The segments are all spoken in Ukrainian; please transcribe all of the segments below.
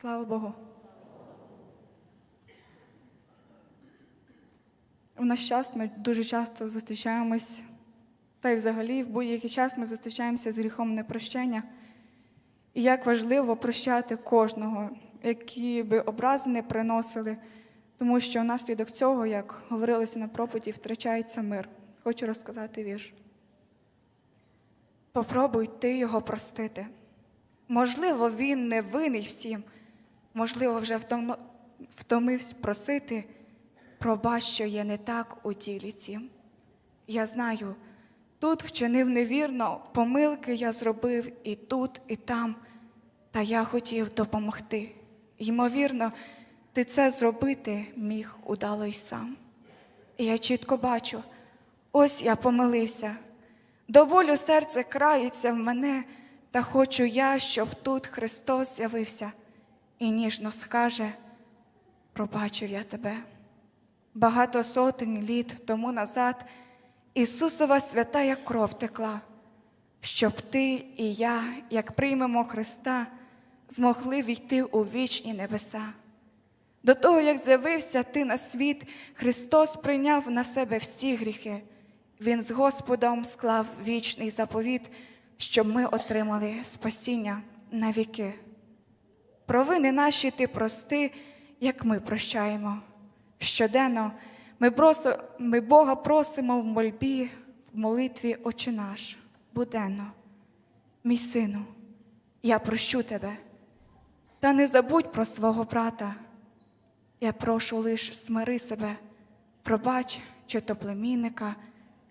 Слава Богу. В наш час ми дуже часто зустрічаємось, та й взагалі в будь-який час ми зустрічаємося з гріхом непрощення. І як важливо прощати кожного, які би образи не приносили, тому що внаслідок цього, як говорилося на проповіді, втрачається мир. Хочу розказати вірш. Попробуй ти його простити. Можливо, він не винний всім, можливо, вже втомився просити, пробач, що є не так у ділі цім. Я знаю, тут вчинив невірно, помилки я зробив і тут, і там, та я хотів допомогти. Ймовірно, ти це зробити міг удало й сам. І я чітко бачу, ось я помилився. До болю серце крається в мене, та хочу я, щоб тут Христос з'явився і ніжно скаже: пробачив я тебе. Багато сотень літ тому назад Ісусова святая кров текла, щоб ти і я, як приймемо Христа, змогли війти у вічні небеса. До того, як з'явився ти на світ, Христос прийняв на себе всі гріхи. Він з Господом склав вічний заповіт, щоб ми отримали спасіння на віки. Провини наші ти прости, як ми прощаємо. Щоденно ми, просо, ми Бога просимо в мольбі, в молитві Отче наш, буденно. Мій сину, я прощу тебе, та не забудь про свого брата. Я прошу лиш смири себе, пробач, чи то племінника,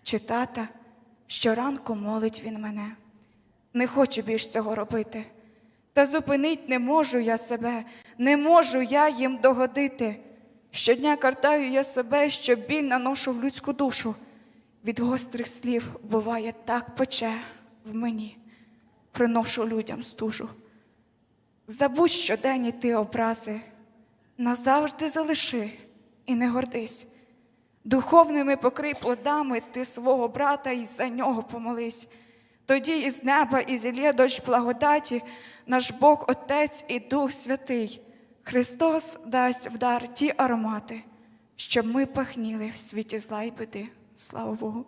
чи тата, щоранку молить він мене. Не хочу більш цього робити. Та зупинить не можу я себе, не можу я їм догодити. Щодня картаю я себе, що біль наношу в людську душу. Від гострих слів буває так пече в мені, приношу людям стужу. Забудь щоденні ти образи, назавжди залиши і не гордись. Духовними покрий плодами ти свого брата і за нього помолись. Тоді із неба і зілє дощ благодаті, наш Бог Отець і Дух Святий. Христос дасть вдар ті аромати, щоб ми пахніли в світі зла й биди. Слава Богу.